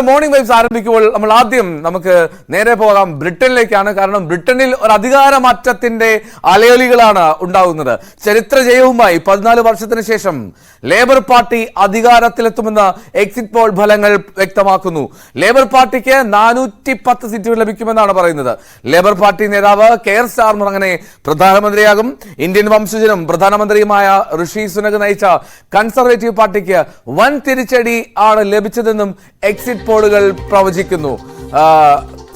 Morning vibes ആരംഭിക്കുമ്പോൾ നമ്മൾ ആദ്യം നമുക്ക് നേരെ പോകാം ബ്രിട്ടനിലേക്കാണ്. കാരണം ബ്രിട്ടനിൽ ഒരു അധികാര മാറ്റത്തിന്റെ അലയൊലികളാണ് ഉണ്ടാകുന്നത് ചരിത്ര ജയവുമായി പതിനാല് വർഷത്തിന് ശേഷം ലേബർ പാർട്ടി അധികാരത്തിലെത്തുമെന്ന് എക്സിറ്റ് പോൾ ഫലങ്ങൾ വ്യക്തമാക്കുന്നു. ലേബർ പാർട്ടിക്ക് നാനൂറ്റി പത്ത് സീറ്റുകൾ ലഭിക്കുമെന്നാണ് പറയുന്നത്. ലേബർ പാർട്ടി നേതാവ് കെയർ സ്റ്റാർമർ അങ്ങനെ പ്രധാനമന്ത്രിയാകും. ഇന്ത്യൻ വംശജനും പ്രധാനമന്ത്രിയുമായ ഋഷി സുനക് നയിച്ച കൺസർവേറ്റീവ് പാർട്ടിക്ക് വൻ തിരിച്ചടി ആണ് ലഭിച്ചതെന്നും എക്സിറ്റ് പോളുകൾ പ്രവചിക്കുന്നു.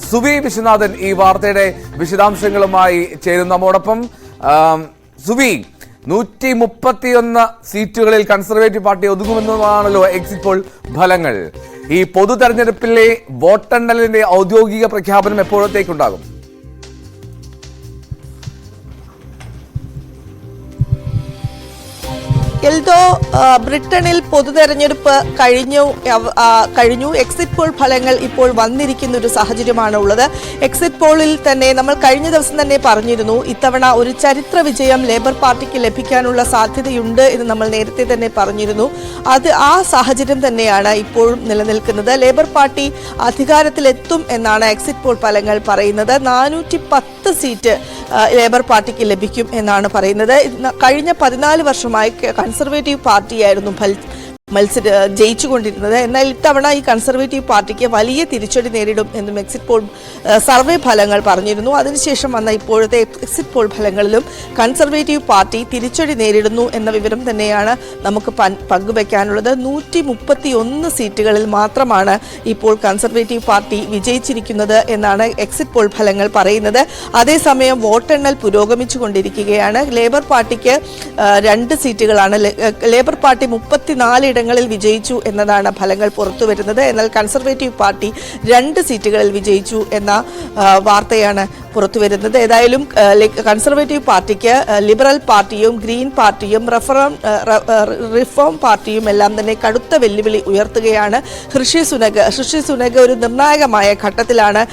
സുബി വിശ്വനാഥൻ ഈ വാർത്തയുടെ വിശദാംശങ്ങളുമായി ചേരും നമ്മോടൊപ്പം സുബി നൂറ്റി മുപ്പത്തിയൊന്ന് സീറ്റുകളിൽ കൺസർവേറ്റീവ് പാർട്ടി ഒതുങ്ങുമെന്നതാണല്ലോ എക്സിറ്റ് പോൾ ഫലങ്ങൾ. ഈ പൊതു തെരഞ്ഞെടുപ്പിലെ വോട്ടെണ്ണലിന്റെ ഔദ്യോഗിക പ്രഖ്യാപനം എപ്പോഴത്തേക്കുണ്ടാകും? എൽദോ ബ്രിട്ടനിൽ പൊതുതെരഞ്ഞെടുപ്പ് കഴിഞ്ഞു കഴിഞ്ഞു. എക്സിറ്റ് പോൾ ഫലങ്ങൾ ഇപ്പോൾ വന്നിരിക്കുന്ന ഒരു സാഹചര്യമാണ് ഉള്ളത് എക്സിറ്റ് പോളിൽ തന്നെ നമ്മൾ കഴിഞ്ഞ ദിവസം തന്നെ പറഞ്ഞിരുന്നു ഇത്തവണ ഒരു ചരിത്ര വിജയം ലേബർ പാർട്ടിക്ക് ലഭിക്കാനുള്ള സാധ്യതയുണ്ട് എന്ന് നമ്മൾ നേരത്തെ തന്നെ പറഞ്ഞിരുന്നു. അത് ആ സാഹചര്യം തന്നെയാണ് ഇപ്പോഴും നിലനിൽക്കുന്നത്. ലേബർ പാർട്ടി അധികാരത്തിലെത്തും എന്നാണ് എക്സിറ്റ് പോൾ ഫലങ്ങൾ പറയുന്നത്. നാനൂറ്റി പത്ത് സീറ്റ് ലേബർ പാർട്ടിക്ക് ലഭിക്കും എന്നാണ് പറയുന്നത്. കഴിഞ്ഞ പതിനാല് വർഷമായി കൺസർവേറ്റീവ് പാർട്ടിയായിരുന്നു മത്സര ജയിച്ചുകൊണ്ടിരുന്നത്. എന്നാൽ ഇത്തവണ ഈ കൺസർവേറ്റീവ് പാർട്ടിക്ക് വലിയ തിരിച്ചടി നേരിടും എന്നും എക്സിറ്റ് പോൾ സർവേ ഫലങ്ങൾ പറഞ്ഞിരുന്നു. അതിനുശേഷം വന്ന ഇപ്പോഴത്തെ എക്സിറ്റ് പോൾ ഫലങ്ങളിലും കൺസർവേറ്റീവ് പാർട്ടി തിരിച്ചടി നേരിടുന്നു എന്ന വിവരം തന്നെയാണ് നമുക്ക് പങ്കുവയ്ക്കാനുള്ളത് നൂറ്റി മുപ്പത്തി ഒന്ന് സീറ്റുകളിൽ മാത്രമാണ് ഇപ്പോൾ കൺസർവേറ്റീവ് പാർട്ടി വിജയിച്ചിരിക്കുന്നത് എന്നാണ് എക്സിറ്റ് പോൾ ഫലങ്ങൾ പറയുന്നത്. അതേസമയം വോട്ടെണ്ണൽ പുരോഗമിച്ചുകൊണ്ടിരിക്കുകയാണ്. ലേബർ പാർട്ടിക്ക് രണ്ട് സീറ്റുകളാണ് ലേബർ പാർട്ടി മുപ്പത്തിനാല് ഇടങ്ങളിൽ വിജയിച്ചു എന്നതാണ് ഫലങ്ങൾ പുറത്തുവരുന്നത് എന്നാൽ കൺസർവേറ്റീവ് പാർട്ടി രണ്ട് സീറ്റുകളിൽ വിജയിച്ചു എന്ന വാർത്തയാണ് പുറത്തുവരുന്നത് ഏതായാലും കൺസർവേറ്റീവ് പാർട്ടിക്ക് ലിബറൽ പാർട്ടിയും ഗ്രീൻ പാർട്ടിയും റഫറം റിഫോം പാർട്ടിയും എല്ലാം തന്നെ കടുത്ത വെല്ലുവിളി ഉയർത്തുകയാണ്. ഹൃഷി സുനക് ഹൃഷി സുനക് ഒരു നിർണായകമായ ഘട്ടത്തിലാണ്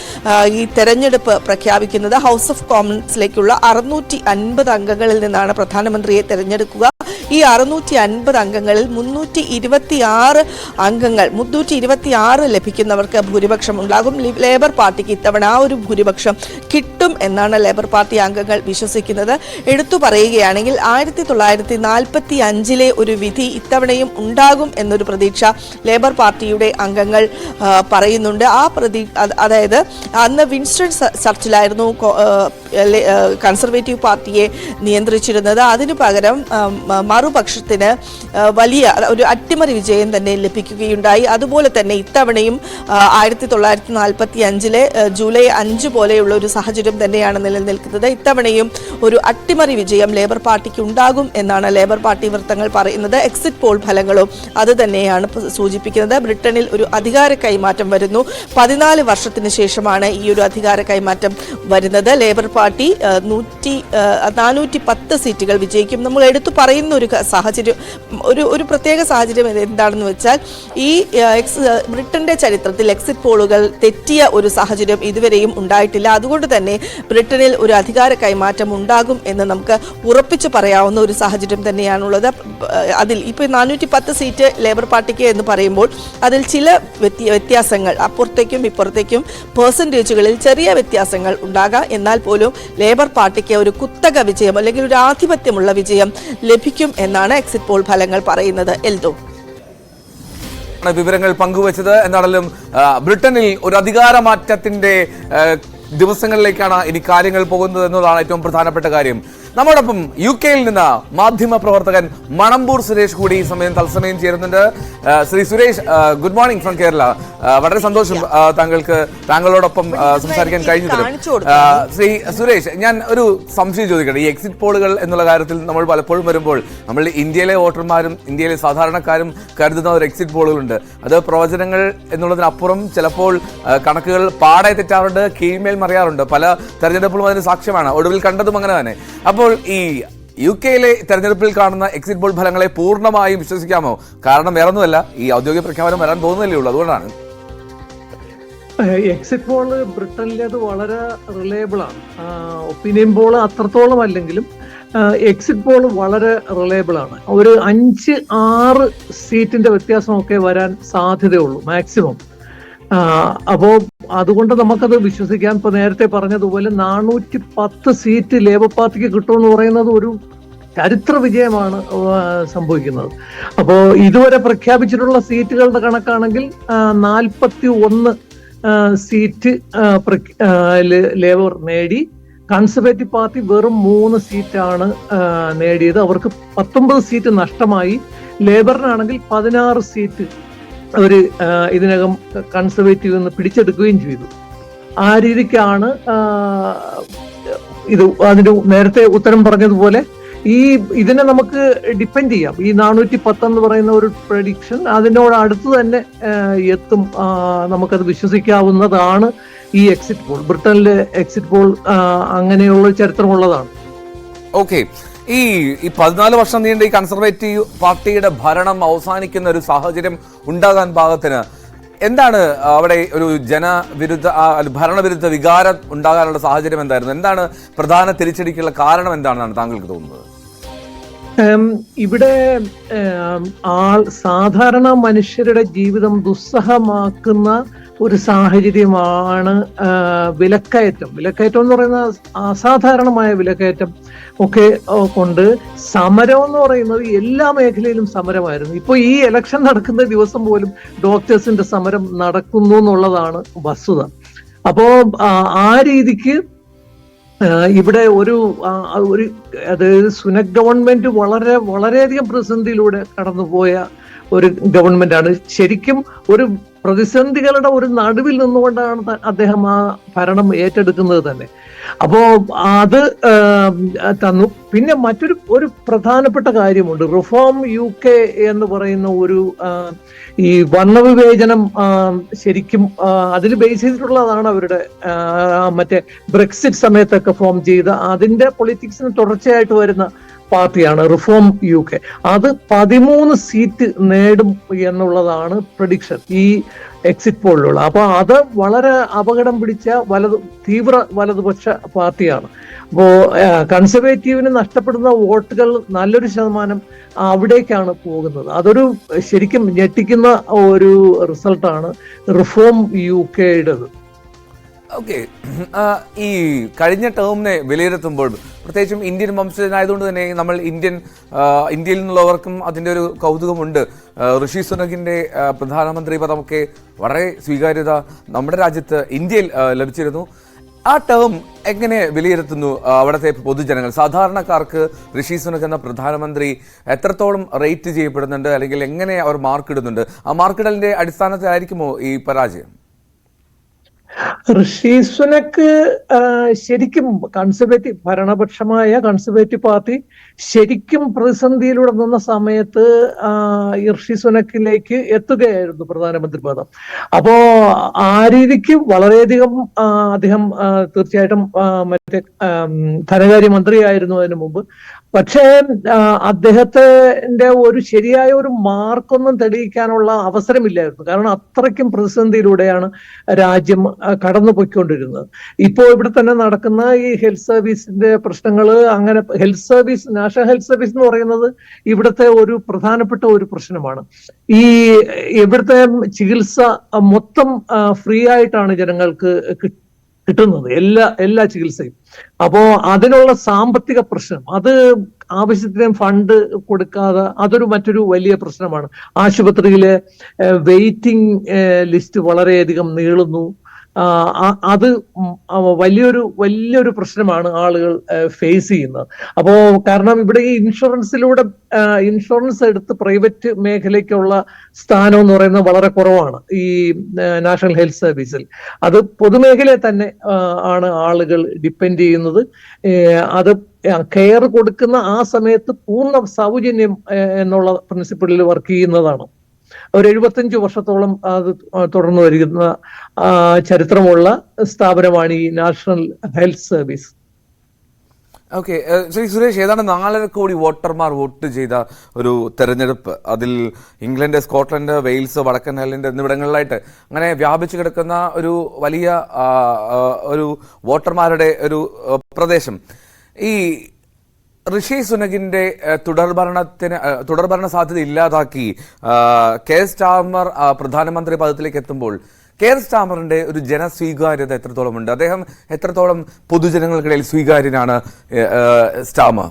ഈ തെരഞ്ഞെടുപ്പ് പ്രഖ്യാപിക്കുന്നത്. ഹൗസ് ഓഫ് കോമൺസിലേക്കുള്ള അറുന്നൂറ്റി അൻപത് അംഗങ്ങളിൽ നിന്നാണ് പ്രധാനമന്ത്രിയെ തെരഞ്ഞെടുക്കുക. ഈ അറുന്നൂറ്റി അൻപത് അംഗങ്ങളിൽ മുന്നൂറ്റി ഇരുപത്തി ആറ് അംഗങ്ങൾ മുന്നൂറ്റി ഇരുപത്തി ആറ് ലഭിക്കുന്നവർക്ക് ഭൂരിപക്ഷം ഉണ്ടാകും. ലേബർ പാർട്ടിക്ക് ഇത്തവണ ആ ഒരു ഭൂരിപക്ഷം കിട്ടും എന്നാണ് ലേബർ പാർട്ടി അംഗങ്ങൾ വിശ്വസിക്കുന്നത്. എടുത്തു പറയുകയാണെങ്കിൽ ആയിരത്തി തൊള്ളായിരത്തി നാൽപ്പത്തി അഞ്ചിലെ ഒരു വിധി ഇത്തവണയും ഉണ്ടാകും എന്നൊരു പ്രതീക്ഷ ലേബർ പാർട്ടിയുടെ അംഗങ്ങൾ പറയുന്നുണ്ട്. ആ അതായത് അന്ന് വിൻസ്റ്റൺ ചർച്ചിലായിരുന്നു കൺസർവേറ്റീവ് പാർട്ടിയെ നിയന്ത്രിച്ചിരുന്നത്. അതിനു പകരം മറുപക്ഷത്തിന് വലിയ ഒരു അട്ടിമറി വിജയം തന്നെ ലഭിക്കുകയുണ്ടായി. അതുപോലെ തന്നെ ഇത്തവണയും ആയിരത്തി തൊള്ളായിരത്തി നാൽപ്പത്തി അഞ്ചിലെ ജൂലൈ അഞ്ച് പോലെയുള്ള ഒരു സാഹചര്യം തന്നെയാണ് നിലനിൽക്കുന്നത്. ഇത്തവണയും ഒരു അട്ടിമറി വിജയം ലേബർ പാർട്ടിക്ക് ഉണ്ടാകും എന്നാണ് ലേബർ പാർട്ടി വൃത്തങ്ങൾ പറയുന്നത്. എക്സിറ്റ് പോൾ ഫലങ്ങളും അത് തന്നെയാണ് സൂചിപ്പിക്കുന്നത്. ബ്രിട്ടനിൽ ഒരു അധികാര കൈമാറ്റം വരുന്നു. പതിനാല് വർഷത്തിന് ശേഷമാണ് ഈ ഒരു അധികാര കൈമാറ്റം വരുന്നത്. ലേബർ പാർട്ടി നൂറ്റി നാനൂറ്റി പത്ത് സീറ്റുകൾ വിജയിക്കും. നമ്മൾ എടുത്തു പറയുന്ന ഒരു ക- സാഹചര്യം ഒരു ഒരു പ്രത്യേക സാഹചര്യം എന്താണെന്ന് വെച്ചാൽ ഈ എക്സ് ബ്രിട്ടന്റെ ചരിത്രത്തിൽ എക്സിറ്റ് പോളുകൾ തെറ്റിയ ഒരു സാഹചര്യം ഇതുവരെയും ഉണ്ടായിട്ടില്ല. അതുകൊണ്ട് തന്നെ ബ്രിട്ടനിൽ ഒരു അധികാര കൈമാറ്റം ഉണ്ടാകും എന്ന് നമുക്ക് ഉറപ്പിച്ചു പറയാവുന്ന ഒരു സാഹചര്യം തന്നെയാണുള്ളത്. അതിൽ ഇപ്പോൾ നാനൂറ്റി പത്ത് സീറ്റ് ലേബർ പാർട്ടിക്ക് എന്ന് പറയുമ്പോൾ അതിൽ ചില വ്യത്യ- വ്യത്യാസങ്ങൾ അപ്പുറത്തേക്കും ഇപ്പുറത്തേക്കും പേഴ്സന്റേജുകളിൽ ചെറിയ വ്യത്യാസങ്ങൾ ഉണ്ടാകാം. എന്നാൽ പോലും ലേബർ പാർട്ടിക്ക് ഒരു കുത്തക വിജയം അല്ലെങ്കിൽ ഒരു ആധിപത്യമുള്ള വിജയം ലഭിക്കും എന്നാണ് എക്സിറ്റ് പോൾ ഫലങ്ങൾ പറയുന്നത്. എൽദോ. വിവരങ്ങൾ പങ്കുവച്ചത്. എന്നാണെങ്കിലും ബ്രിട്ടനിൽ ഒരു അധികാരമാറ്റത്തിന്റെ ദിവസങ്ങളിലേക്കാണ് ഇനി കാര്യങ്ങൾ പോകുന്നത് എന്നതാണ് ഏറ്റവും പ്രധാനപ്പെട്ട കാര്യം. നമ്മോടൊപ്പം യു കെയിൽ നിന്ന് മാധ്യമ പ്രവർത്തകൻ മണമ്പൂർ സുരേഷ് കൂടി ഈ സമയം തത്സമയം ചേരുന്നുണ്ട്. Shri Suresh good morning from Kerala വളരെ സന്തോഷം താങ്കൾക്ക് താങ്കളോടൊപ്പം സംസാരിക്കാൻ കഴിഞ്ഞതിലും. ആ, ശ്രീ സുരേഷ് ഞാൻ ഒരു സംശയം ചോദിക്കട്ടെ. ഈ എക്സിറ്റ് പോളുകൾ എന്നുള്ള കാര്യത്തിൽ നമ്മൾ പലപ്പോഴും വരുമ്പോൾ നമ്മൾ ഇന്ത്യയിലെ വോട്ടർമാരും ഇന്ത്യയിലെ സാധാരണക്കാരും കരുതുന്ന ഒരു എക്സിറ്റ് പോളുകളുണ്ട് അത് പ്രവചനങ്ങൾ എന്നുള്ളതിനപ്പുറം ചിലപ്പോൾ കണക്കുകൾ പാടെ തെറ്റാറുണ്ട് കീഴ്മേൽ മറിയാറുണ്ട്. പല തെരഞ്ഞെടുപ്പുകളും അതിന് സാക്ഷ്യമാണ്. ഒടുവിൽ കണ്ടതും അങ്ങനെ തന്നെ. അപ്പോൾ ഈ യു കെയിലെ തെരഞ്ഞെടുപ്പിൽ കാണുന്ന എക്സിറ്റ് പോൾ ഫലങ്ങളെ പൂർണമായും വിശ്വസിക്കാമോ? കാരണം വേറൊന്നുമല്ല ഈ ഔദ്യോഗിക പ്രഖ്യാപനം വരാൻ പോകുന്നില്ലേ ഉള്ളൂ. അതുകൊണ്ടാണ്. എക്സിറ്റ് പോൾ ബ്രിട്ടനിലേത് വളരെ റിലയബിൾ ആണ്. ഒപ്പീനിയൻ പോൾ അത്രത്തോളം അല്ലെങ്കിലും എക്സിറ്റ് പോൾ വളരെ റിലയബിൾ ആണ്. ഒരു അഞ്ച് ആറ് സീറ്റിന്റെ വ്യത്യാസമൊക്കെ വരാൻ സാധ്യതയുള്ളൂ മാക്സിമം അപ്പോ അതുകൊണ്ട് നമുക്കത് വിശ്വസിക്കാൻ ഇപ്പൊ നേരത്തെ പറഞ്ഞതുപോലെ നാനൂറ്റി പത്ത് സീറ്റ് ലേബർ പാർട്ടിക്ക് കിട്ടുമെന്ന് പറയുന്നത് ഒരു ചരിത്ര വിജയമാണ് സംഭവിക്കുന്നത്. അപ്പോ ഇതുവരെ പ്രഖ്യാപിച്ചിട്ടുള്ള സീറ്റുകളുടെ കണക്കാണെങ്കിൽ നാൽപ്പത്തി ഒന്ന് സീറ്റ് ലേബർ നേടി. കൺസർവേറ്റീവ് പാർട്ടി വെറും മൂന്ന് സീറ്റാണ് നേടിയത്. അവർക്ക് പത്തൊമ്പത് സീറ്റ് നഷ്ടമായി. ലേബറിനാണെങ്കിൽ പതിനാറ് സീറ്റ് അവർ ആ, ഇതിനകം കൺസർവേറ്റീവ് എന്ന് പിടിച്ചെടുക്കുകയും ചെയ്തു. ആ രീതിക്കാണ് ഇത് അതിന് നേരത്തെ ഉത്തരം പറഞ്ഞതുപോലെ ഈ ഇതിനെ നമുക്ക് ഡിപ്പെൻഡ് ചെയ്യാം. ഈ നാനൂറ്റി പത്ത് എന്ന് പറയുന്ന ഒരു പ്രഡിക്ഷൻ അതിനോട് അടുത്ത് തന്നെ എത്തും നമുക്കത് വിശ്വസിക്കാവുന്നതാണ് ഈ എക്സിറ്റ് പോൾ ബ്രിട്ടനിലെ എക്സിറ്റ് പോൾ അങ്ങനെയുള്ള ചരിത്രമുള്ളതാണ്. ഓക്കെ ഈ ഈ പതിനാല് വർഷം നീണ്ട ഈ കൺസർവേറ്റീവ് പാർട്ടിയുടെ ഭരണം അവസാനിക്കുന്ന ഒരു സാഹചര്യം ഉണ്ടാകാൻ പാകത്തിന് എന്താണ് അവിടെ ഒരു ജനവിരുദ്ധ ഭരണവിരുദ്ധ വികാരം ഉണ്ടാകാനുള്ള സാഹചര്യം എന്തായിരുന്നു? എന്താണ് പ്രധാന തിരിച്ചടിക്കുള്ള കാരണം എന്താണെന്നാണ് താങ്കൾക്ക് തോന്നുന്നത്? ഇവിടെ ആ സാധാരണ മനുഷ്യരുടെ ജീവിതം ദുസ്സഹമാക്കുന്ന ഒരു സാഹചര്യമാണ് വിലക്കയറ്റം. വിലക്കയറ്റം എന്ന് പറയുന്ന അസാധാരണമായ വിലക്കയറ്റം ഒക്കെ കൊണ്ട് സമരം എന്ന് പറയുന്നത് എല്ലാ മേഖലയിലും സമരമായിരുന്നു. ഇപ്പൊ ഈ ഇലക്ഷൻ നടക്കുന്ന ദിവസം പോലും ഡോക്ടേഴ്സിന്റെ സമരം നടക്കുന്നു എന്നുള്ളതാണ് വസ്തുത. അപ്പോ ആ, രീതിക്ക് ഇവിടെ ഒരു ഒരു അതായത് സുനക് ഗവൺമെന്റ് വളരെ വളരെയധികം പ്രതിസന്ധിയിലൂടെ കടന്നുപോയ ഒരു ഗവൺമെന്റാണ് ശരിക്കും ഒരു പ്രതിസന്ധികളുടെ ഒരു നടുവിൽ നിന്നുകൊണ്ടാണ് അദ്ദേഹം ആ ഭരണം ഏറ്റെടുക്കുന്നത് തന്നെ. അപ്പോ അത് തന്നു. പിന്നെ മറ്റൊരു ഒരു പ്രധാനപ്പെട്ട കാര്യമുണ്ട്. റിഫോം യു കെ എന്ന് പറയുന്ന ഒരു ഈ വർണവിവേചനം ശരിക്കും അതിൽ ബേസ് ചെയ്തിട്ടുള്ളതാണ് അവരുടെ മറ്റേ ബ്രെക്സിറ്റ് സമയത്തൊക്കെ ഫോം ചെയ്ത. അതിന്റെ പൊളിറ്റിക്സിന് തുടർച്ചയായിട്ട് വരുന്ന പാർട്ടിയാണ് റിഫോം യു കെ. അത് പതിമൂന്ന് സീറ്റ് നേടും എന്നുള്ളതാണ് പ്രഡിക്ഷൻ ഈ എക്സിറ്റ് പോളിലുള്ള അപ്പൊ അത് വളരെ അപകടം പിടിച്ച വലത് തീവ്ര വലതുപക്ഷ പാർട്ടിയാണ്. അപ്പോ കൺസർവേറ്റീവിന് നഷ്ടപ്പെടുന്ന വോട്ടുകൾ നല്ലൊരു ശതമാനം അവിടേക്കാണ് പോകുന്നത്. അതൊരു ശരിക്കും ഞെട്ടിക്കുന്ന ഒരു റിസൾട്ടാണ് റിഫോം യു കെയുടേത്. ഓക്കെ ഈ കഴിഞ്ഞ ടേമിനെ വിലയിരുത്തുമ്പോൾ പ്രത്യേകിച്ചും ഇന്ത്യൻ വംശജനായതുകൊണ്ട് തന്നെ നമ്മൾ ഇന്ത്യൻ ഇന്ത്യയിൽ നിന്നുള്ളവർക്കും അതിന്റെ ഒരു കൗതുകമുണ്ട്. ഋഷി സുനകിന്റെ പ്രധാനമന്ത്രി പദമൊക്കെ വളരെ സ്വീകാര്യത നമ്മുടെ രാജ്യത്ത് ഇന്ത്യയിൽ ലഭിച്ചിരുന്നു. ആ ടേം എങ്ങനെ വിലയിരുത്തുന്നു അവിടുത്തെ പൊതുജനങ്ങൾ? സാധാരണക്കാർക്ക് ഋഷി സുനക് എന്ന പ്രധാനമന്ത്രി എത്രത്തോളം റേറ്റ് ചെയ്യപ്പെടുന്നുണ്ട്? അല്ലെങ്കിൽ എങ്ങനെ അവർ മാർക്കിടുന്നുണ്ട് ആ മാർക്കിടലിന്റെ അടിസ്ഥാനത്തിലായിരിക്കുമോ ഈ പരാജയം? ഋഷി സുനക്ക് ശരിക്കും കൺസർവേറ്റീവ് ഭരണപക്ഷമായ കൺസർവേറ്റീവ് പാർട്ടി ശരിക്കും പ്രതിസന്ധിയിലൂടെ നിന്ന സമയത്ത് ഈ ഋഷി സുനക്കിലേക്ക് എത്തുകയായിരുന്നു പ്രധാനമന്ത്രി പദം. അപ്പോ ആ രീതിക്ക് വളരെയധികം അദ്ദേഹം തീർച്ചയായിട്ടും മറ്റേ ധനകാര്യമന്ത്രിയായിരുന്നു അതിനു മുമ്പ്. പക്ഷേ അദ്ദേഹത്തിന്റെ ഒരു ശരിയായ ഒരു മാർക്കൊന്നും തെളിയിക്കാനുള്ള അവസരമില്ലായിരുന്നു. കാരണം അത്രയ്ക്കും പ്രതിസന്ധിയിലൂടെയാണ് രാജ്യം കടന്നു കടന്നുപോയിക്കൊണ്ടിരുന്നത്. ഇപ്പോൾ ഇവിടെ തന്നെ നടക്കുന്ന ഈ ഹെൽത്ത് സർവീസിന്റെ പ്രശ്നങ്ങൾ അങ്ങനെ health service national health service എന്ന് പറയുന്നത് ഇവിടുത്തെ ഒരു പ്രധാനപ്പെട്ട ഒരു പ്രശ്നമാണ്. ഈ ഇവിടുത്തെ ചികിത്സ മൊത്തം ഫ്രീ ആയിട്ടാണ് ജനങ്ങൾക്ക് കിട്ടുന്നത്. കിട്ടുന്നത്. എല്ലാ എല്ലാ ചികിത്സയും. അപ്പോ അതിനുള്ള സാമ്പത്തിക പ്രശ്നം അത് ആവശ്യത്തിന് ഫണ്ട് കൊടുക്കാതെ അതൊരു മറ്റൊരു വലിയ പ്രശ്നമാണ്. ആശുപത്രിയിലെ വെയിറ്റിംഗ് ലിസ്റ്റ് വളരെയധികം നീളുന്നു. അത് വലിയൊരു വലിയൊരു പ്രശ്നമാണ് ആളുകൾ ഫേസ് ചെയ്യുന്നത്. അപ്പോൾ കാരണം ഇവിടെ ഈ ഇൻഷുറൻസിലൂടെ ഇൻഷുറൻസ് എടുത്ത് പ്രൈവറ്റ് മേഖലയ്ക്കുള്ള സ്ഥാനം എന്ന് പറയുന്നത് വളരെ കുറവാണ് ഈ നാഷണൽ ഹെൽത്ത് സർവീസിൽ. അത് പൊതുമേഖലയെ തന്നെ ആണ് ആളുകൾ ഡിപ്പെൻഡ് ചെയ്യുന്നത്. അത് കെയർ കൊടുക്കുന്ന ആ സമയത്ത് പൂർണ സൗജന്യം എന്നുള്ള പ്രിൻസിപ്പിളിൽ വർക്ക് ചെയ്യുന്നതാണ്. ഒരു എഴുപത്തഞ്ച് വർഷത്തോളം അത് തുടർന്നു വരുന്ന ചരിത്രമുള്ള സ്ഥാപനമാണ് ഈ national health service. Okay Shri Suresh ഏതാണ്ട് നാലര കോടി വോട്ടർമാർ വോട്ട് ചെയ്ത ഒരു തെരഞ്ഞെടുപ്പ്? അതിൽ ഇംഗ്ലണ്ട് സ്കോട്ട്ലൻഡ് വെയിൽസ് വടക്കൻ അയർലൻഡ് എന്നിവിടങ്ങളിലായിട്ട് അങ്ങനെ വ്യാപിച്ചു കിടക്കുന്ന ഒരു വലിയ ഒരു വോട്ടർമാരുടെ ഒരു പ്രദേശം. ഈ ഋഷി സുനകിന്റെ തുടർഭരണത്തിന് തുടർഭരണ സാധ്യത ഇല്ലാതാക്കി കെ സ്റ്റാമർ പ്രധാനമന്ത്രി പദത്തിലേക്ക് എത്തുമ്പോൾ കെയർ സ്റ്റാമറിന്റെ ഒരു ജനസ്വീകാര്യത എത്രത്തോളം ഉണ്ട്? അദ്ദേഹം എത്രത്തോളം പൊതുജനങ്ങൾക്കിടയിൽ സ്വീകാര്യനാണ് സ്റ്റാമർ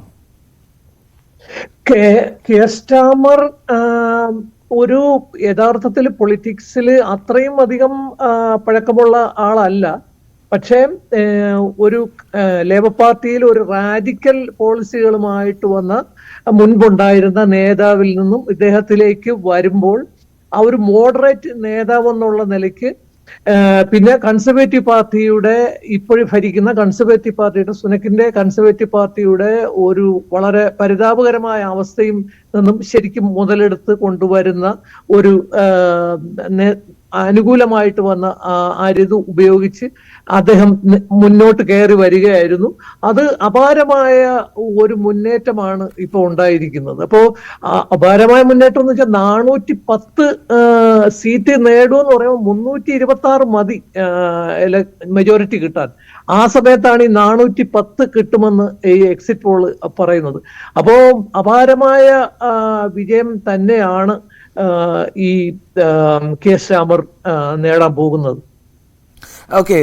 കെ- സ്റ്റാമർ ഒരു യഥാർത്ഥത്തിൽ പൊളിറ്റിക്സിൽ അത്രയും അധികം പഴക്കമുള്ള ആളല്ല. പക്ഷേ ഒരു ലേബർ പാർട്ടിയിൽ ഒരു റാഡിക്കൽ പോളിസികളുമായിട്ട് വന്ന മുൻപുണ്ടായിരുന്ന നേതാവിൽ നിന്നും ഇദ്ദേഹത്തിലേക്ക് വരുമ്പോൾ ആ ഒരു മോഡറേറ്റ് നേതാവ് എന്നുള്ള നിലയ്ക്ക് പിന്നെ കൺസർവേറ്റീവ് പാർട്ടിയുടെ ഇപ്പോഴും ഭരിക്കുന്ന കൺസർവേറ്റീവ് പാർട്ടിയുടെ സുനക്കിന്റെ കൺസർവേറ്റീവ് പാർട്ടിയുടെ ഒരു വളരെ പരിതാപകരമായ അവസ്ഥയും നിന്നും ശരിക്കും മുതലെടുത്ത് കൊണ്ടുവരുന്ന ഒരു അനുകൂലമായിട്ട് വന്ന ആ ഋതു ഉപയോഗിച്ച് അദ്ദേഹം മുന്നോട്ട് കയറി വരികയായിരുന്നു. അത് അപാരമായ ഒരു മുന്നേറ്റമാണ് ഇപ്പോൾ ഉണ്ടായിരിക്കുന്നത്. അപ്പോൾ അപാരമായ മുന്നേറ്റം എന്ന് വെച്ചാൽ നാനൂറ്റി പത്ത് സീറ്റ് നേടുമെന്ന് പറയുമ്പോൾ മുന്നൂറ്റി ഇരുപത്തി ആറ് മതി മെജോറിറ്റി കിട്ടാൻ. ആ സമയത്താണ് ഈ നാനൂറ്റി പത്ത് കിട്ടുമെന്ന് ഈ എക്സിറ്റ് പോൾ പറയുന്നത്. അപ്പോൾ അപാരമായ വിജയം തന്നെയാണ് ഈ കെ ശ്യാമർ രാമർ നേടാൻ പോകുന്നത്. ഓക്കെ.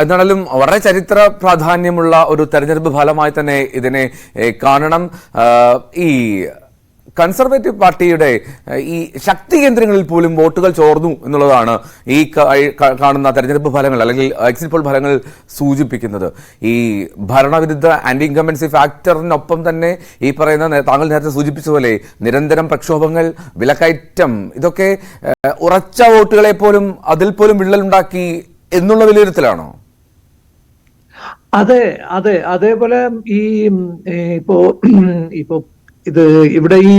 എന്നാലും വളരെ ചരിത്ര പ്രാധാന്യമുള്ള ഒരു തെരഞ്ഞെടുപ്പ് ഫലമായി തന്നെ ഇതിനെ കാണണം. ഈ കൺസർവേറ്റീവ് പാർട്ടിയുടെ ഈ ശക്തി കേന്ദ്രങ്ങളിൽ പോലും വോട്ടുകൾ ചോർന്നു എന്നുള്ളതാണ് ഈ കാണുന്ന തെരഞ്ഞെടുപ്പ് ഫലങ്ങൾ അല്ലെങ്കിൽ എക്സിറ്റ് പോൾ ഫലങ്ങൾ സൂചിപ്പിക്കുന്നത്. ഈ ഭരണവിരുദ്ധ ആന്റി ഇൻകമ്പൻസി ഫാക്ടറിനൊപ്പം തന്നെ ഈ പറയുന്ന താങ്കൾ നേരത്തെ സൂചിപ്പിച്ച പോലെ നിരന്തരം പ്രക്ഷോഭങ്ങൾ വിലക്കയറ്റം ഇതൊക്കെ ഉറച്ച വോട്ടുകളെ പോലും അതിൽ പോലും വിള്ളലുണ്ടാക്കി എന്നുള്ള വിലയിരുത്തലാണോ? അതെ അതെ. അതേപോലെ ഈ ഇപ്പോ ഇപ്പോ ഇത് ഇവിടെ ഈ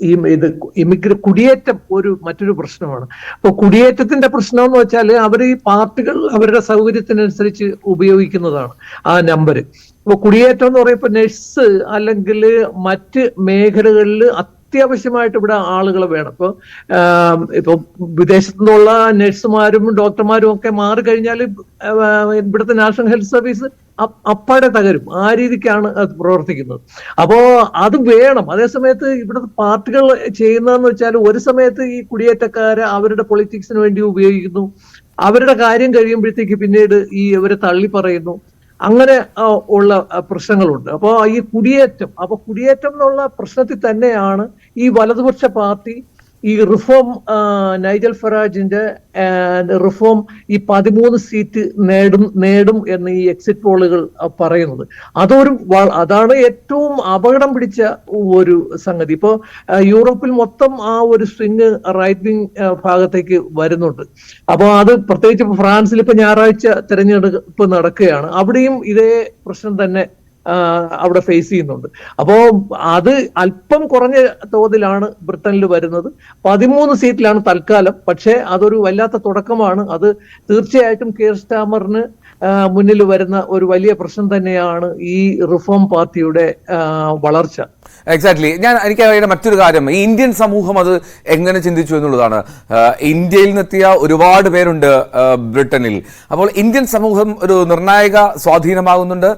ഈ ഇത് ഇമിഗ്ര കുടിയേറ്റം ഒരു മറ്റൊരു പ്രശ്നമാണ്. അപ്പൊ കുടിയേറ്റത്തിന്റെ പ്രശ്നം എന്ന് വെച്ചാൽ അവർ ഈ പാർട്ടികൾ അവരുടെ സൗകര്യത്തിനനുസരിച്ച് ഉപയോഗിക്കുന്നതാണ് ആ നമ്പർ അപ്പോൾ കുടിയേറ്റം എന്ന് പറയുമ്പോൾ നഴ്സ് അല്ലെങ്കിൽ മറ്റ് മേഖലകളിൽ അത്യാവശ്യമായിട്ട് ഇവിടെ ആളുകൾ വേണം. ഇപ്പൊ ഇപ്പൊ വിദേശത്തു നിന്നുള്ള നഴ്സുമാരും ഡോക്ടർമാരും ഒക്കെ മാറി കഴിഞ്ഞാൽ ഇവിടുത്തെ നാഷണൽ ഹെൽത്ത് സർവീസ് അപ്പാടെ തകരും. ആ രീതിക്കാണ് അത് പ്രവർത്തിക്കുന്നത്. അപ്പോ അത് വേണം. അതേസമയത്ത് ഇവിടുത്തെ പാർട്ടികൾ ചെയ്യുന്നതെന്ന് വെച്ചാൽ ഒരു സമയത്ത് ഈ കുടിയേറ്റക്കാരെ അവരുടെ പൊളിറ്റിക്സിന് വേണ്ടി ഉപയോഗിക്കുന്നു. അവരുടെ കാര്യം കഴിയുമ്പോഴത്തേക്ക് പിന്നീട് ഈ ഇവരെ തള്ളി പറയുന്നു അങ്ങനെ ഉള്ള പ്രശ്നങ്ങളുണ്ട്. അപ്പോൾ ഈ കുടിയേറ്റം അപ്പോൾ കുടിയേറ്റം എന്നുള്ള പ്രശ്നത്തിൽ തന്നെയാണ് ഈ വലതുപക്ഷ പാർട്ടി ഈ റിഫോം നൈജൽ ഫറാജിന്റെ റിഫോം ഈ പതിമൂന്ന് സീറ്റ് നേടും നേടും എന്ന് ഈ എക്സിറ്റ് പോളുകൾ പറയുന്നത്. അതൊരു അതാണ് ഏറ്റവും അപകടം പിടിച്ച ഒരു സംഗതി. ഇപ്പോ യൂറോപ്പിൽ മൊത്തം ആ ഒരു സ്വിങ് റൈറ്റ് വിങ് ഭാഗത്തേക്ക് വരുന്നുണ്ട്. അപ്പോൾ അത് പ്രത്യേകിച്ച് ഫ്രാൻസിൽ ഇപ്പൊ ഞായറാഴ്ച തെരഞ്ഞെടുപ്പ് നടക്കുകയാണ്. അവിടെയും ഇതേ പ്രശ്നം തന്നെ അവിടെ ഫേസ് ചെയ്യുന്നുണ്ട്. അപ്പോ അത് അല്പം കുറഞ്ഞ തോതിലാണ് ബ്രിട്ടനിൽ വരുന്നത്. പതിമൂന്ന് സീറ്റിലാണ് തൽക്കാലം. പക്ഷേ അതൊരു വല്ലാത്ത തുടക്കമാണ്. അത് തീർച്ചയായിട്ടും കെയർ സ്റ്റാമറിന് മുന്നിൽ വരുന്ന ഒരു വലിയ പ്രശ്നം തന്നെയാണ് ഈ റിഫോം പാർട്ടിയുടെ വളർച്ച. എക്സാക്ട്ലി ഞാൻ എനിക്ക് അറിയുന്ന മറ്റൊരു കാര്യം. ഈ ഇന്ത്യൻ സമൂഹം അത് എങ്ങനെ ചിന്തിച്ചു എന്നുള്ളതാണ്. ഇന്ത്യയിൽ നിന്നെത്തിയ ഒരുപാട് പേരുണ്ട് ബ്രിട്ടനിൽ. അപ്പോൾ ഇന്ത്യൻ സമൂഹം ഒരു നിർണായക സ്വാധീനമാകുന്നുണ്ട്.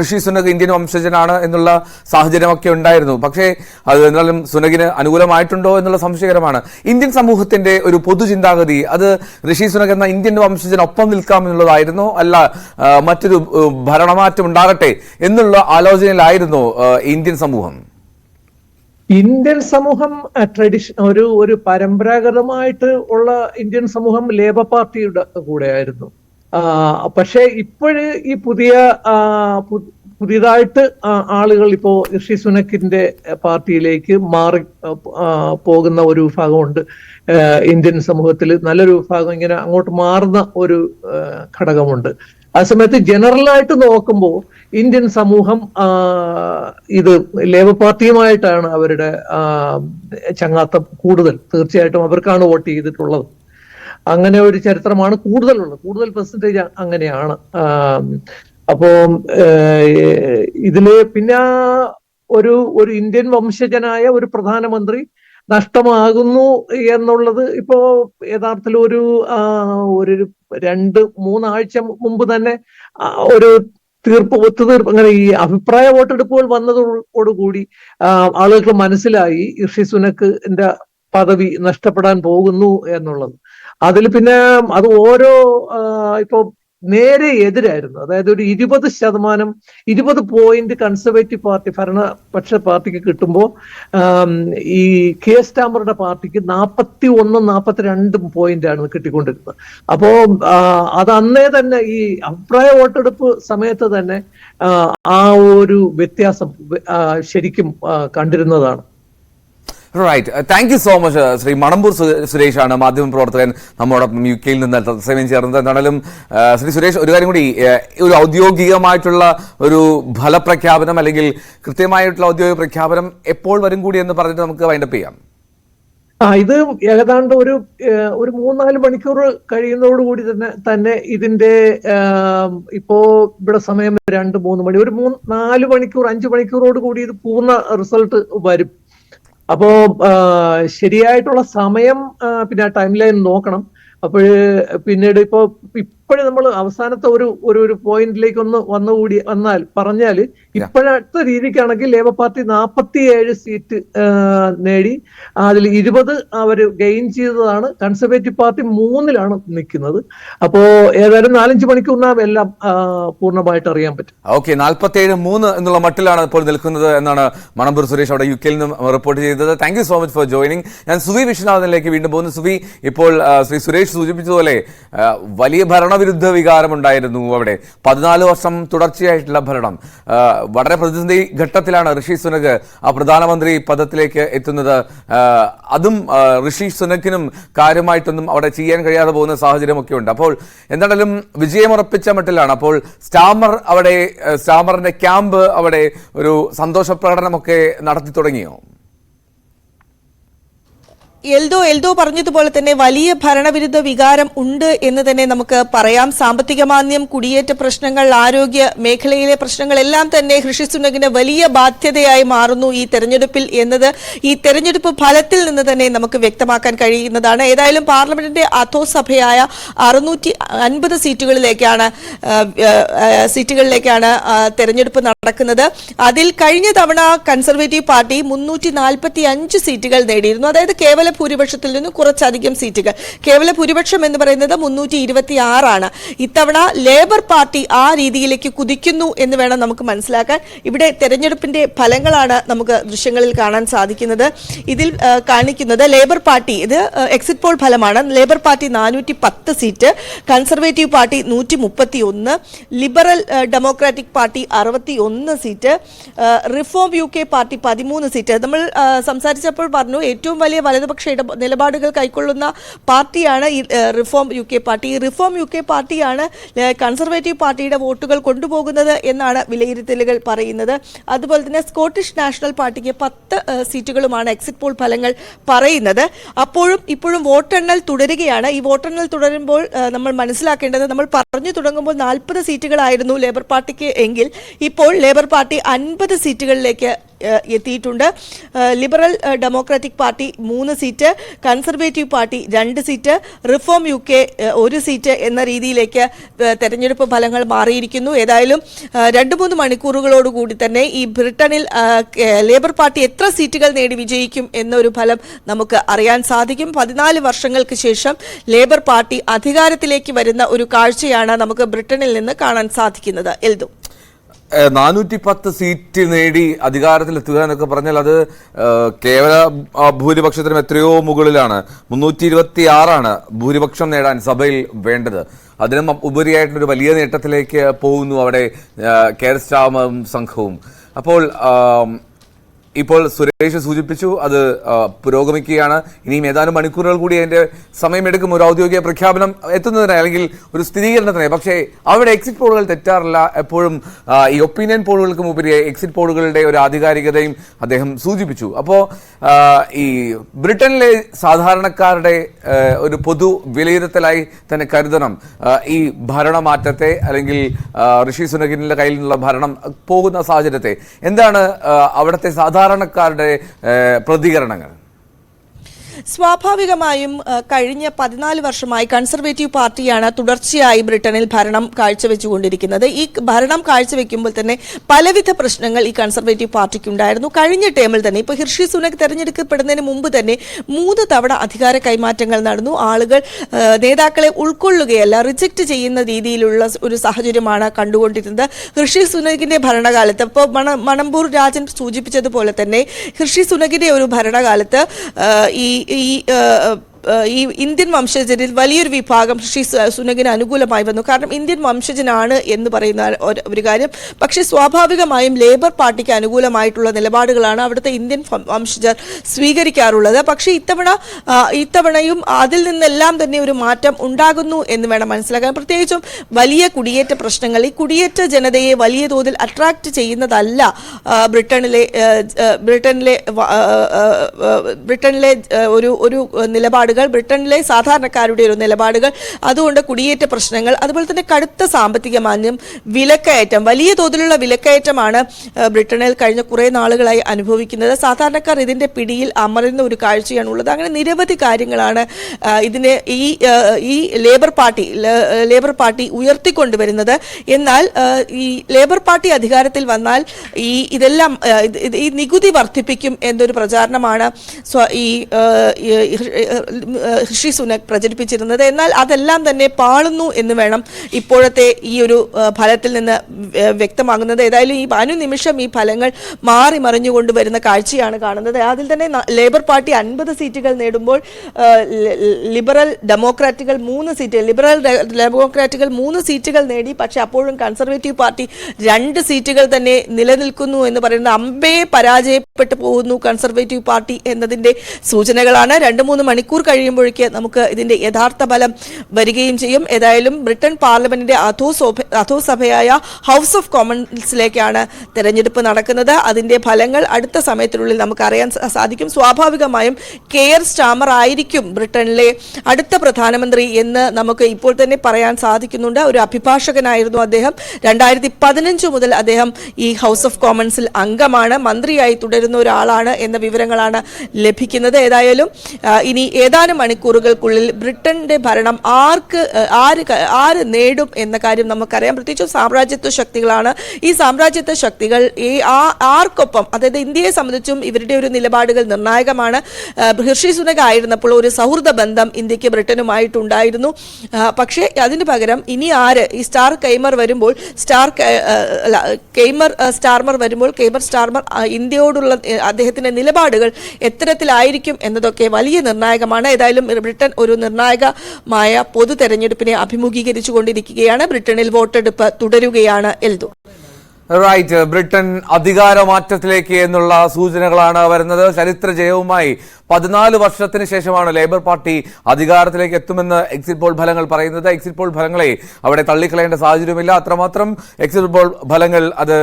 ഋഷി സുനക് ഇന്ത്യൻ വംശജനാണ് എന്നുള്ള സാഹചര്യമൊക്കെ ഉണ്ടായിരുന്നു. പക്ഷേ അത് എന്നാലും സുനകിന് അനുകൂലമായിട്ടുണ്ടോ എന്നുള്ള സംശയകരമാണ്. ഇന്ത്യൻ സമൂഹത്തിന്റെ ഒരു പൊതുചിന്താഗതി അത് ഋഷി സുനക് എന്ന ഇന്ത്യൻ വംശജനൊപ്പം നിൽക്കാം എന്നുള്ളതായിരുന്നു. അല്ല ആഹ് മറ്റൊരു ഭരണമാറ്റം ഉണ്ടാകട്ടെ എന്നുള്ള ആലോചനയിലായിരുന്നു ഇന്ത്യൻ സമൂഹം. ഇന്ത്യൻ സമൂഹം ട്രഡീഷൻ ഒരു ഒരു പരമ്പരാഗതമായിട്ട് ഉള്ള ഇന്ത്യൻ സമൂഹം ലേബർ പാർട്ടിയുടെ കൂടെ ആയിരുന്നു പക്ഷേ ഇപ്പോഴ് ഈ പുതിയ പുതിയതായിട്ട് ആളുകൾ ഇപ്പോ ഋഷി സുനക്കിന്റെ പാർട്ടിയിലേക്ക് മാറി പോകുന്ന ഒരു വിഭാഗമുണ്ട്. ഇന്ത്യൻ സമൂഹത്തിൽ നല്ലൊരു വിഭാഗം ഇങ്ങനെ അങ്ങോട്ട് മാറുന്ന ഒരു ഘടകമുണ്ട്. ആ സമയത്ത് ജനറലായിട്ട് നോക്കുമ്പോൾ ഇന്ത്യൻ സമൂഹം ഇത് ലേബർ പാർട്ടിയുമായിട്ടാണ് അവരുടെ ചങ്ങാത്തം കൂടുതൽ. തീർച്ചയായിട്ടും അവർക്കാണ് വോട്ട് ചെയ്തിട്ടുള്ളത്. അങ്ങനെ ഒരു ചരിത്രമാണ് കൂടുതലുള്ളത്. കൂടുതൽ പെർസെന്റേജ് അങ്ങനെയാണ്. അപ്പോ ഇതിൽ പിന്നെ ഒരു ഒരു ഇന്ത്യൻ വംശജനായ ഒരു പ്രധാനമന്ത്രി നഷ്ടമാകുന്നു എന്നുള്ളത് ഇപ്പോ യഥാർത്ഥത്തിൽ ഒരു ഒരു രണ്ട് മൂന്നാഴ്ച മുമ്പ് തന്നെ ഒരു തീർപ്പ് ഒത്തുതീർപ്പ് അങ്ങനെ ഈ അഭിപ്രായ വോട്ടെടുപ്പുകൾ വന്നതോടുകൂടി ആളുകൾക്ക് മനസ്സിലായി ഋഷി സുനക്കിന്റെ പദവി നഷ്ടപ്പെടാൻ പോകുന്നു എന്നുള്ളത്. അതിൽ പിന്നെ അത് ഓരോ ഇപ്പൊ നേരെ എതിരായിരുന്നു. അതായത് ഒരു ഇരുപത് ശതമാനം ഇരുപത് പോയിന്റ് കൺസർവേറ്റീവ് പാർട്ടി ഭരണപക്ഷ പാർട്ടിക്ക് കിട്ടുമ്പോൾ ഈ കെ സ്റ്റാമറുടെ പാർട്ടിക്ക് നാൽപ്പത്തി ഒന്ന് നാൽപ്പത്തിരണ്ട് പോയിന്റ് ആണ് കിട്ടിക്കൊണ്ടിരുന്നത്. അപ്പോ അത് അന്നേ തന്നെ ഈ അഭിപ്രായ വോട്ടെടുപ്പ് സമയത്ത് തന്നെ ആ ഒരു വ്യത്യാസം ശരിക്കും കണ്ടിരുന്നതാണ്. Right thank you so much Shri Manamboor Suresh സുരേഷാണ് മാധ്യമ പ്രവർത്തകൻ നമ്മോടൊപ്പം യു കെയിൽ നിന്ന് തത്സമയം ചേർന്നത്. എന്താണെങ്കിലും ശ്രീ സുരേഷ് ഒരു കാര്യം കൂടി ഒരു ഔദ്യോഗികമായിട്ടുള്ള ഒരു ഫലപ്രഖ്യാപനം അല്ലെങ്കിൽ കൃത്യമായിട്ടുള്ള ഔദ്യോഗിക പ്രഖ്യാപനം എപ്പോൾ വരും കൂടി എന്ന് പറഞ്ഞിട്ട് നമുക്ക് വൈൻഡപ്പ് ചെയ്യാം. ആ ഇത് ഏതാണ്ട് ഒരു ഒരു മൂന്നാൽ മണിക്കൂർ കഴിയുന്നതോടുകൂടി തന്നെ തന്നെ ഇതിന്റെ ഇപ്പോ ഇവിടെ സമയം രണ്ട് മൂന്ന് മണി ഒരു മൂന്ന് നാല് മണിക്കൂർ അഞ്ച് മണിക്കൂറോട് കൂടി ഇത് പൂർണ റിസൾട്ട് വരും. അപ്പോ ശരിയായിട്ടുള്ള സമയം പിന്നെ ആ ടൈം ലൈൻ നോക്കണം. അപ്പോഴ് പിന്നീട് ഇപ്പോൾ ഇപ്പോഴും നമ്മൾ അവസാനത്തെ ഒരു ഒരു ഒരു പോയിന്റിലേക്ക് ഒന്ന് വന്നുകൂടി വന്നാൽ പറഞ്ഞാൽ ഇപ്പോഴത്തെ രീതിക്കാണെങ്കിൽ ലേബർ പാർട്ടി നാൽപ്പത്തിയേഴ് സീറ്റ് നേടി. അതിൽ ഇരുപത് അവർ ഗെയിൻ ചെയ്തതാണ്. കൺസർവേറ്റീവ് പാർട്ടി മൂന്നിലാണ് നിൽക്കുന്നത്. അപ്പോ ഏതായാലും നാലഞ്ച് മണിക്കൂറിനാവും എല്ലാം പൂർണമായിട്ട് അറിയാൻ പറ്റും. ഓക്കെ നാൽപ്പത്തിയേഴ് മൂന്ന് എന്നുള്ള മട്ടിലാണ് ഇപ്പോൾ നിൽക്കുന്നത് എന്നാണ് മണമ്പൂർ സുരേഷ് അവിടെ യു കെയിൽ നിന്നും റിപ്പോർട്ട് ചെയ്തത്. Thank you so much for joining ഞാൻ സുവി വിശ്വനാഥനിലേക്ക് വീണ്ടും പോകുന്നു. സുവി ഇപ്പോൾ ശ്രീ സുരേഷ് സൂചിപ്പിച്ചതുപോലെ വലിയ ഭരണവിരുദ്ധ വികാരമുണ്ടായിരുന്നു അവിടെ. പതിനാല് വർഷം തുടർച്ചയായിട്ടുള്ള ഭരണം. വളരെ പ്രതിസന്ധി ഘട്ടത്തിലാണ് ഋഷി സുനക് പ്രധാനമന്ത്രി പദത്തിലേക്ക് എത്തുന്നത്. അതും ഋഷി സുനക്കിനും കാര്യമായിട്ടൊന്നും അവിടെ ചെയ്യാൻ കഴിയാതെ പോകുന്ന സാഹചര്യമൊക്കെ ഉണ്ട്. അപ്പോൾ എന്താണെങ്കിലും വിജയമുറപ്പിച്ച മട്ടിലാണ്. അപ്പോൾ സ്റ്റാമർ അവിടെ സ്റ്റാമറിന്റെ ക്യാമ്പ് അവിടെ ഒരു സന്തോഷ പ്രകടനമൊക്കെ നടത്തി തുടങ്ങിയോ? എൽദോ എൽദോ പറഞ്ഞതുപോലെ തന്നെ വലിയ ഭരണവിരുദ്ധ വികാരം ഉണ്ട് എന്ന് തന്നെ നമുക്ക് പറയാം. സാമ്പത്തിക മാന്ദ്യം കുടിയേറ്റ പ്രശ്നങ്ങൾ ആരോഗ്യ മേഖലയിലെ പ്രശ്നങ്ങൾ എല്ലാം തന്നെ ഹൃഷി സുനകിന് വലിയ ബാധ്യതയായി മാറുന്നു ഈ തെരഞ്ഞെടുപ്പിൽ എന്നത്. ഈ തെരഞ്ഞെടുപ്പ് ഫലത്തിൽ നിന്ന് തന്നെ നമുക്ക് വ്യക്തമാക്കാൻ കഴിയുന്നതാണ്. ഏതായാലും പാർലമെന്റിന്റെ അധോസഭയായ അറുന്നൂറ്റി അൻപത് സീറ്റുകളിലേക്കാണ് സീറ്റുകളിലേക്കാണ് തെരഞ്ഞെടുപ്പ് നടക്കുന്നത്. അതിൽ കഴിഞ്ഞ തവണ കൺസർവേറ്റീവ് പാർട്ടി മുന്നൂറ്റി സീറ്റുകൾ നേടിയിരുന്നു. അതായത് കേവല ഭൂരിപക്ഷത്തിൽ നിന്ന് കുറച്ചധികം സീറ്റുകൾ. കേവല ഭൂരിപക്ഷം എന്ന് പറയുന്നത് മുന്നൂറ്റി ഇരുപത്തി ആറാണ് ഇത്തവണ ലേബർ പാർട്ടി ആ രീതിയിലേക്ക് കുതിക്കുന്നു എന്ന് വേണം നമുക്ക് മനസ്സിലാക്കാൻ. ഇവിടെ തെരഞ്ഞെടുപ്പിന്റെ ഫലങ്ങളാണ് നമുക്ക് ദൃശ്യങ്ങളിൽ കാണാൻ സാധിക്കുന്നത്. ഇതിൽ കാണിക്കുന്നത് ലേബർ പാർട്ടി ഇത് എക്സിറ്റ് പോൾ ഫലമാണ്. ലേബർ പാർട്ടി നാനൂറ്റി പത്ത് സീറ്റ് കൺസർവേറ്റീവ് പാർട്ടി നൂറ്റി മുപ്പത്തി ഒന്ന് ലിബറൽ ഡെമോക്രാറ്റിക് പാർട്ടി അറുപത്തി ഒന്ന് seat reform U K party പതിമൂന്ന് സീറ്റ്. നമ്മൾ സംസാരിച്ചപ്പോൾ പറഞ്ഞു ഏറ്റവും വലിയ വലതുപക്ഷ ഇട നിലപാടുകൾ കൈക്കൊള്ളുന്ന പാർട്ടിയാണ് ഈ റിഫോം യു കെ പാർട്ടി. ഈ റിഫോം യു കെ പാർട്ടിയാണ് കൺസർവേറ്റീവ് പാർട്ടിയുടെ വോട്ടുകൾ കൊണ്ടുപോകുന്നത് എന്നാണ് വിലയിരുത്തലുകൾ പറയുന്നത്. അതുപോലെ തന്നെ സ്കോട്ടിഷ് നാഷണൽ പാർട്ടിക്ക് പത്ത് സീറ്റുകളുമാണ് എക്സിറ്റ് പോൾ ഫലങ്ങൾ പറയുന്നത്. അപ്പോഴും ഇപ്പോഴും വോട്ടെണ്ണൽ തുടരുകയാണ്. ഈ വോട്ടെണ്ണൽ തുടരുമ്പോൾ നമ്മൾ മനസ്സിലാക്കേണ്ടത് നമ്മൾ പറഞ്ഞു തുടങ്ങുമ്പോൾ നാൽപ്പത് സീറ്റുകളായിരുന്നു ലേബർ പാർട്ടിക്ക് എങ്കിൽ ഇപ്പോൾ ലേബർ പാർട്ടി അൻപത് സീറ്റുകളിലേക്ക് എത്തിയിട്ടുണ്ട്. ലിബറൽ ഡെമോക്രാറ്റിക് പാർട്ടി മൂന്ന് സീറ്റ് കൺസർവേറ്റീവ് പാർട്ടി രണ്ട് സീറ്റ് റിഫോം യു കെ ഒരു സീറ്റ് എന്ന രീതിയിലേക്ക് തെരഞ്ഞെടുപ്പ് ഫലങ്ങൾ മാറിയിരിക്കുന്നു. ഏതായാലും രണ്ട് മൂന്ന് മണിക്കൂറുകളോടുകൂടി തന്നെ ഈ ബ്രിട്ടനിൽ ലേബർ പാർട്ടി എത്ര സീറ്റുകൾ നേടി വിജയിക്കും എന്നൊരു ഫലം നമുക്ക് അറിയാൻ സാധിക്കും. പതിനാല് വർഷങ്ങൾക്ക് ശേഷം ലേബർ പാർട്ടി അധികാരത്തിലേക്ക് വരുന്ന ഒരു കാഴ്ചയാണ് നമുക്ക് ബ്രിട്ടനിൽ നിന്ന് കാണാൻ സാധിക്കുന്നത്. എൽദു. നാനൂറ്റി പത്ത് സീറ്റ് നേടി അധികാരത്തിലെത്തുക എന്നൊക്കെ പറഞ്ഞാൽ അത് കേവല ഭൂരിപക്ഷത്തിനും എത്രയോ മുകളിലാണ്. മുന്നൂറ്റി ഇരുപത്തി ആറാണ് ഭൂരിപക്ഷം നേടാൻ സഭയിൽ വേണ്ടത്. അതിനും ഉപരിയായിട്ടൊരു വലിയ നേട്ടത്തിലേക്ക് പോകുന്നു അവിടെ കെ കെയർ സ്റ്റാമറും സംഘവും. അപ്പോൾ ഇപ്പോൾ സുരേഷ് സൂചിപ്പിച്ചു അത് പുരോഗമിക്കുകയാണ്. ഇനിയും ഏതാനും മണിക്കൂറുകൾ കൂടി അതിന്റെ സമയമെടുക്കും ഒരു ഔദ്യോഗിക പ്രഖ്യാപനം എത്തുന്നതിന് അല്ലെങ്കിൽ ഒരു സ്ഥിരീകരണത്തിന് പക്ഷേ അവിടെ എക്സിറ്റ് പോളുകൾ തെറ്റാറില്ല. എപ്പോഴും ഈ ഒപ്പീനിയൻ പോളുകൾക്കും ഉപരി എക്സിറ്റ് പോളുകളുടെ ഒരു ആധികാരികതയും അദ്ദേഹം സൂചിപ്പിച്ചു. അപ്പോൾ ഈ ബ്രിട്ടനിലെ സാധാരണക്കാരുടെ ഒരു പൊതു വിലയിരുത്തലായി തന്നെ കരുതണം. ഈ ഭരണമാറ്റത്തെ അല്ലെങ്കിൽ ഋഷി സുനകിന്റെ കയ്യിൽ നിന്നുള്ള ഭരണം പോകുന്ന സാഹചര്യത്തെ. എന്താണ് അവിടുത്തെ അവിടുത്തെ സാധാരണക്കാരുടെ പ്രതികരണങ്ങൾ. സ്വാഭാവികമായും കഴിഞ്ഞ പതിനാല് വർഷമായി കൺസർവേറ്റീവ് പാർട്ടിയാണ് തുടർച്ചയായി ബ്രിട്ടനിൽ ഭരണം കാഴ്ചവെച്ചുകൊണ്ടിരിക്കുന്നത്. ഈ ഭരണം കാഴ്ചവെക്കുമ്പോൾ തന്നെ പലവിധ പ്രശ്നങ്ങൾ ഈ കൺസർവേറ്റീവ് പാർട്ടിക്ക് ഉണ്ടായിരുന്നു കഴിഞ്ഞ ടേമിൽ തന്നെ ഇപ്പോൾ ഹിർഷി സുനക് തെരഞ്ഞെടുക്കപ്പെടുന്നതിന് മുമ്പ് തന്നെ മൂന്ന് തവണ അധികാര കൈമാറ്റങ്ങൾ നടന്നു. ആളുകൾ നേതാക്കളെ ഉൾക്കൊള്ളുകയല്ല റിജക്റ്റ് ചെയ്യുന്ന രീതിയിലുള്ള ഒരു സാഹചര്യമാണ് കണ്ടുകൊണ്ടിരുന്നത്. ഋഷി സുനകിന്റെ ഭരണകാലത്ത് ഇപ്പോൾ മണ മണമ്പൂർ രാജൻ സൂചിപ്പിച്ചതുപോലെ തന്നെ ഋഷി സുനകിന്റെ ഒരു ഭരണകാലത്ത് ഈ ഈ ആ, ആ, ഈ ഇന്ത്യൻ വംശജരിൽ വലിയൊരു വിഭാഗം ഋഷി സുനകിന് അനുകൂലമായി വന്നു. കാരണം ഇന്ത്യൻ വംശജനാണ് എന്ന് പറയുന്ന ഒരു- കാര്യം. പക്ഷെ സ്വാഭാവികമായും ലേബർ പാർട്ടിക്ക് അനുകൂലമായിട്ടുള്ള നിലപാടുകളാണ് അവിടുത്തെ ഇന്ത്യൻ വംശജർ സ്വീകരിക്കാറുള്ളത്. പക്ഷേ ഇത്തവണ ഇത്തവണയും അതിൽ നിന്നെല്ലാം തന്നെ ഒരു മാറ്റം ഉണ്ടാകുന്നു എന്ന് വേണം മനസ്സിലാക്കാൻ. പ്രത്യേകിച്ചും വലിയ കുടിയേറ്റ പ്രശ്നങ്ങൾ. ഈ കുടിയേറ്റ ജനതയെ വലിയ തോതിൽ അട്രാക്ട് ചെയ്യുന്നതല്ല ബ്രിട്ടനിലെ ബ്രിട്ടനിലെ ബ്രിട്ടനിലെ ഒരു ഒരു നിലപാടുകൾ ബ്രിട്ടനിലെ സാധാരണക്കാരുടെ ഒരു നിലപാടുകൾ അതുകൊണ്ട് കുടിയേറ്റ പ്രശ്നങ്ങൾ അതുപോലെ തന്നെ കടുത്ത സാമ്പത്തിക മാന്യം വിലക്കയറ്റം വലിയ തോതിലുള്ള വിലക്കയറ്റമാണ് ബ്രിട്ടനിൽ കഴിഞ്ഞ കുറേ നാളുകളായി അനുഭവിക്കുന്നത്. സാധാരണക്കാർ ഇതിന്റെ പിടിയിൽ അമരുന്ന ഒരു കാഴ്ചയാണ് ഉള്ളത്. അങ്ങനെ നിരവധി കാര്യങ്ങളാണ് ഇതിനെ ഈ ഈ ലേബർ പാർട്ടി ലേബർ പാർട്ടി ഉയർത്തിക്കൊണ്ടുവരുന്നത്. എന്നാൽ ഈ ലേബർ പാർട്ടി അധികാരത്തിൽ വന്നാൽ ഈ ഇതെല്ലാം ഈ നികുതി വർദ്ധിപ്പിക്കും എന്നൊരു പ്രചാരണമാണ് ഈ ഋഷി സുനക് പ്രചരിപ്പിച്ചിരുന്നത്. എന്നാൽ അതെല്ലാം തന്നെ പാളുന്നു എന്ന് വേണം ഇപ്പോഴത്തെ ഈ ഒരു ഫലത്തിൽ നിന്ന് വ്യ- വ്യക്തമാകുന്നത്. ഏതായാലും ഈ അനുനിമിഷം ഈ ഫലങ്ങൾ മാറി മറിഞ്ഞുകൊണ്ട് വരുന്ന കാഴ്ചയാണ് കാണുന്നത്. അതിൽ തന്നെ ലേബർ പാർട്ടി അൻപത് സീറ്റുകൾ നേടുമ്പോൾ ലിബറൽ ഡെമോക്രാറ്റുകൾ മൂന്ന് സീറ്റ് ലിബറൽ ഡെമോക്രാറ്റുകൾ മൂന്ന് സീറ്റുകൾ നേടി. പക്ഷേ അപ്പോഴും കൺസർവേറ്റീവ് പാർട്ടി രണ്ട് സീറ്റുകൾ തന്നെ നിലനിൽക്കുന്നു എന്ന് പറയുന്നത് അമ്പയെ പരാജയപ്പെട്ടു പോകുന്നു കൺസർവേറ്റീവ് പാർട്ടി എന്നതിന്റെ സൂചനകളാണ്. രണ്ട് മൂന്ന് മണിക്കൂർ കഴിയുമ്പോഴേക്ക് നമുക്ക് ഇതിന്റെ യഥാർത്ഥ ഫലം വരികയും ചെയ്യും. ഏതായാലും ബ്രിട്ടൻ പാർലമെന്റിന്റെ അധോസഭ അധോസഭയായ ഹൗസ് ഓഫ് കോമൺസിലേക്കാണ് തെരഞ്ഞെടുപ്പ് നടക്കുന്നത്. അതിന്റെ ഫലങ്ങൾ അടുത്ത സമയത്തിനുള്ളിൽ നമുക്ക് അറിയാൻ സാധിക്കും. സ്വാഭാവികമായും കെയർ സ്റ്റാമർ ആയിരിക്കും ബ്രിട്ടനിലെ അടുത്ത പ്രധാനമന്ത്രി എന്ന് നമുക്ക് ഇപ്പോൾ തന്നെ പറയാൻ സാധിക്കുന്നുണ്ട്. ഒരു അഭിഭാഷകനായിരുന്നു അദ്ദേഹം. രണ്ടായിരത്തി പതിനഞ്ച് മുതൽ അദ്ദേഹം ഈ ഹൗസ് ഓഫ് കോമൺസിൽ അംഗമാണ്. മന്ത്രിയായി തുടരുന്ന ഒരാളാണ് എന്ന വിവരങ്ങളാണ് ലഭിക്കുന്നത്. ഏതായാലും ഇനി ഇനി ഏതാനും മണിക്കൂറുകൾക്കുള്ളിൽ ബ്രിട്ടന്റെ ഭരണം ആർക്ക് ആര് ആര് നേടും എന്ന കാര്യം നമുക്കറിയാം. പ്രത്യേകിച്ചും സാമ്രാജ്യത്വ ശക്തികളാണ്. ഈ സാമ്രാജ്യത്വ ശക്തികൾ ഈ ആർക്കൊപ്പം അതായത് ഇന്ത്യയെ സംബന്ധിച്ചും ഇവരുടെ ഒരു നിലപാടുകൾ നിർണായകമാണ്. ഹൃഷി സുനക് ആയിരുന്നപ്പോൾ ഒരു സൗഹൃദ ബന്ധം ഇന്ത്യയ്ക്ക് ബ്രിട്ടനുമായിട്ടുണ്ടായിരുന്നു. പക്ഷേ അതിന് പകരം ഇനി ആര് ഈ സ്റ്റാർ കൈമർ വരുമ്പോൾ സ്റ്റാർ കൈമർ സ്റ്റാർമർ വരുമ്പോൾ കൈമർ സ്റ്റാർമർ ഇന്ത്യയോടുള്ള അദ്ദേഹത്തിന്റെ നിലപാടുകൾ എത്തരത്തിലായിരിക്കും എന്നതൊക്കെ വലിയ നിർണായകമാണ്. ഏതായാലും ബ്രിട്ടൻ ഒരു നിർണായകമായ പൊതു തെരഞ്ഞെടുപ്പിനെ അഭിമുഖീകരിച്ചു കൊണ്ടിരിക്കുകയാണ് ബ്രിട്ടനിൽ വോട്ടെടുപ്പ് തുടരുകയാണ് എൽദു. റൈറ്റ് ബ്രിട്ടൻ അധികാരമാറ്റത്തിലേക്ക് എന്നുള്ള സൂചനകളാണ് വരുന്നത്. ചരിത്ര ജയവുമായി പതിനാല് വർഷത്തിന് ശേഷമാണ് ലേബർ പാർട്ടി അധികാരത്തിലേക്ക് എത്തുമെന്ന് എക്സിറ്റ് പോൾ ഫലങ്ങൾ പറയുന്നത്. എക്സിറ്റ് പോൾ ഫലങ്ങളെ അവിടെ തള്ളിക്കളയേണ്ട സാഹചര്യമില്ല. അത്രമാത്രം എക്സിറ്റ് പോൾ ഫലങ്ങൾ അത്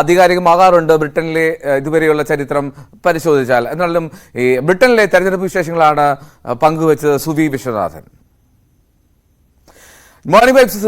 ആധികാരികമാകാറുണ്ട് ബ്രിട്ടനിലെ ഇതുവരെയുള്ള ചരിത്രം പരിശോധിച്ചാൽ. എന്നാലും ഈ ബ്രിട്ടനിലെ തെരഞ്ഞെടുപ്പ് വിശേഷങ്ങളാണ് പങ്കുവച്ചത് സുവി വിശ്വനാഥൻ. Morning vibes